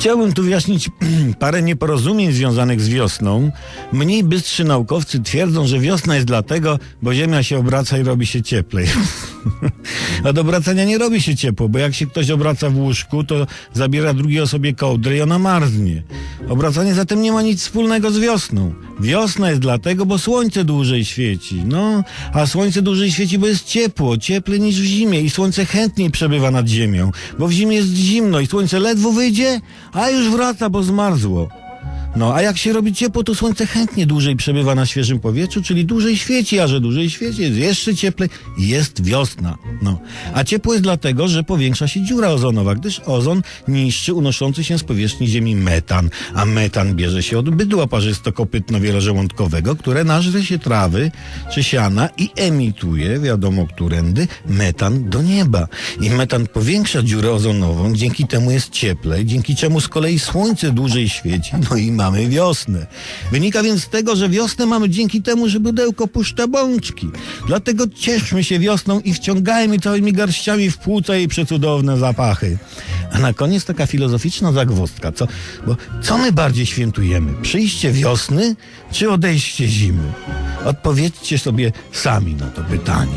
Chciałbym tu wyjaśnić parę nieporozumień związanych z wiosną. Mniej bystrzy naukowcy twierdzą, że wiosna jest dlatego, bo Ziemia się obraca i robi się cieplej. A do obracania nie robi się ciepło, bo jak się ktoś obraca w łóżku, to zabiera drugiej osobie kołdrę i ona marznie. Obracanie zatem nie ma nic wspólnego z wiosną. Wiosna jest dlatego, bo słońce dłużej świeci. No, a słońce dłużej świeci, bo jest ciepło, cieplej niż w zimie i słońce chętniej przebywa nad ziemią, bo w zimie jest zimno i słońce ledwo wyjdzie, a już wraca, bo zmarzło. No, a jak się robi ciepło, to słońce chętnie dłużej przebywa na świeżym powietrzu, czyli dłużej świeci, a że dłużej świeci, jest jeszcze cieplej, jest wiosna. No, a ciepło jest dlatego, że powiększa się dziura ozonowa, gdyż ozon niszczy unoszący się z powierzchni Ziemi metan, a metan bierze się od bydła parzysto-kopytno-wielożołądkowego, które nażre się trawy czy siana i emituje, wiadomo którędy, metan do nieba. I metan powiększa dziurę ozonową, dzięki temu jest cieplej, dzięki czemu z kolei słońce dłużej świeci, no i mamy wiosnę. Wynika więc z tego, że wiosnę mamy dzięki temu, że pudełko puszcza bączki. Dlatego cieszmy się wiosną i wciągajmy całymi garściami w płuca jej przecudowne zapachy. A na koniec taka filozoficzna zagwozdka. Co, bo co my bardziej świętujemy? Przyjście wiosny czy odejście zimy? Odpowiedzcie sobie sami na to pytanie.